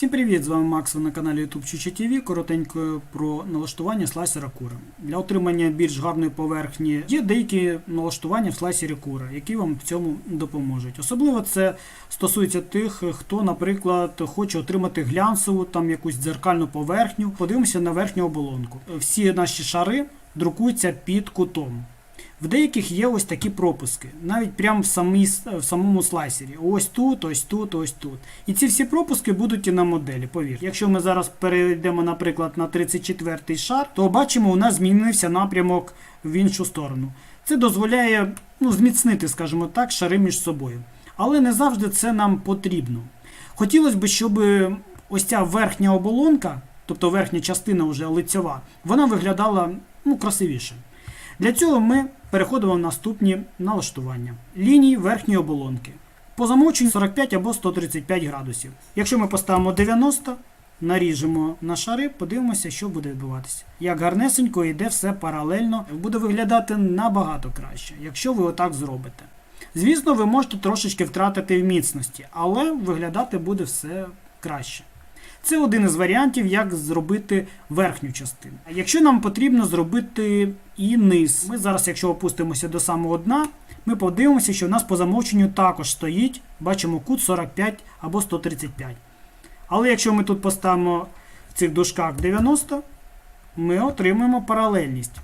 Всім привіт! З вами Макс на каналі YouTube Чуча TV. Коротенько про налаштування слайсера кура. Для отримання більш гарної поверхні є деякі налаштування в слайсері кура, які вам в цьому допоможуть. Особливо це стосується тих, хто, наприклад, хоче отримати глянцеву там якусь дзеркальну поверхню. Подивимося на верхню оболонку. Всі наші шари друкуються під кутом. В деяких є ось такі пропуски, навіть прямо в, самій, в самому слайсері. Ось тут, ось тут, ось тут. І ці всі пропуски будуть і на моделі, повір. Якщо ми зараз перейдемо, наприклад, на 34-й шар, то бачимо, у нас змінився напрямок в іншу сторону. Це дозволяє ну, зміцнити, скажімо так, шари між собою. Але не завжди це нам потрібно. Хотілося б, щоб ось ця верхня оболонка, тобто верхня частина вже лицьова, вона виглядала ну, красивіше. Для цього ми переходимо в наступні налаштування. Лінії верхньої оболонки. По замовченню 45 або 135 градусів. Якщо ми поставимо 90, наріжемо на шари, подивимося, що буде відбуватися. Як гарнесенько йде все паралельно, буде виглядати набагато краще, якщо ви отак зробите. Звісно, ви можете трошечки втратити в міцності, але виглядати буде все краще. Це один із варіантів, як зробити верхню частину. Якщо нам потрібно зробити і низ, ми зараз, якщо опустимося до самого дна, ми подивимося, що у нас по замовченню також стоїть, бачимо кут 45 або 135. Але якщо ми тут поставимо в цих дужках 90, ми отримаємо паралельність.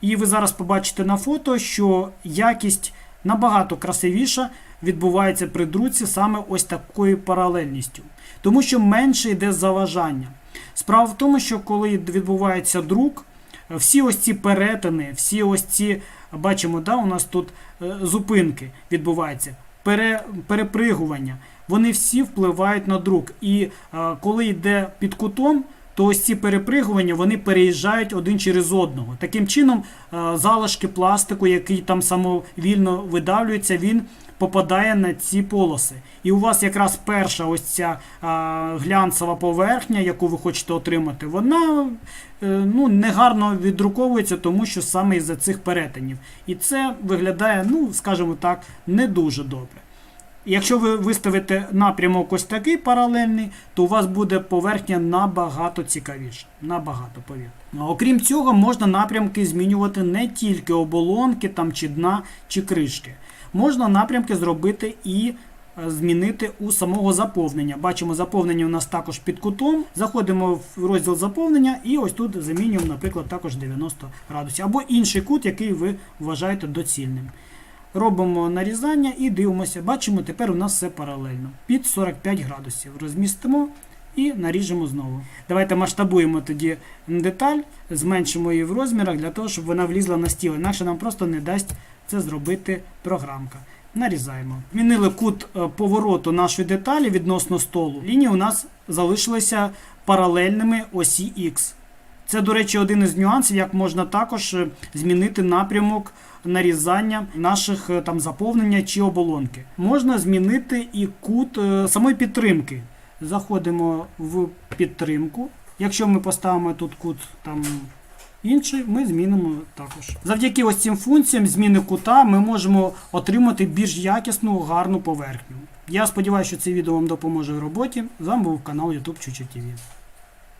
І ви зараз побачите на фото, що якість набагато красивіша відбувається при друці саме ось такою паралельністю. Тому що менше йде заважання. Справа в тому, що коли відбувається друк, всі ось ці перетини, всі ось ці, бачимо, да, у нас тут е, зупинки відбуваються, пере, перепригування, вони всі впливають на друк. І е, коли йде під кутом, то ось ці перепригування вони переїжджають один через одного. Таким чином, е, залишки пластику, який там самовільно видавлюється, він попадає на ці полоси. І у вас якраз перша ось ця глянцева поверхня, яку ви хочете отримати, вона е, ну, негарно віддруковується, тому що саме із-за цих перетинів. І це виглядає, ну, скажімо так, не дуже добре. Якщо ви виставите напрямок ось такий паралельний, то у вас буде поверхня набагато цікавіша. Набагато, повірте. Окрім цього, можна напрямки змінювати не тільки оболонки там, чи дна, чи кришки. Можна напрямки зробити і е, змінити у самого заповнення. Бачимо, заповнення у нас також під кутом. Заходимо в розділ заповнення і ось тут замінюємо, наприклад, також 90 градусів. Або інший кут, який ви вважаєте доцільним. Робимо нарізання і дивимося. Бачимо, тепер у нас все паралельно. Під 45 градусів. Розмістимо і наріжемо знову. Давайте масштабуємо тоді деталь, зменшимо її в розмірах для того, щоб вона влізла на стіл. Інакше нам просто не дасть це зробити програмка. Нарізаємо. Змінили кут е, повороту нашої деталі відносно столу. Лінії у нас залишилися паралельними осі X. Це, до речі, один із нюансів, як можна також е, змінити напрямок нарізання наших е, там заповнення чи оболонки. Можна змінити і кут е, самої підтримки. Заходимо в підтримку. Якщо ми поставимо тут кут там інший, ми змінимо також. Завдяки ось цим функціям зміни кута ми можемо отримати більш якісну, гарну поверхню. Я сподіваюся, що це відео вам допоможе в роботі. З вами був канал YouTube Чуча TV.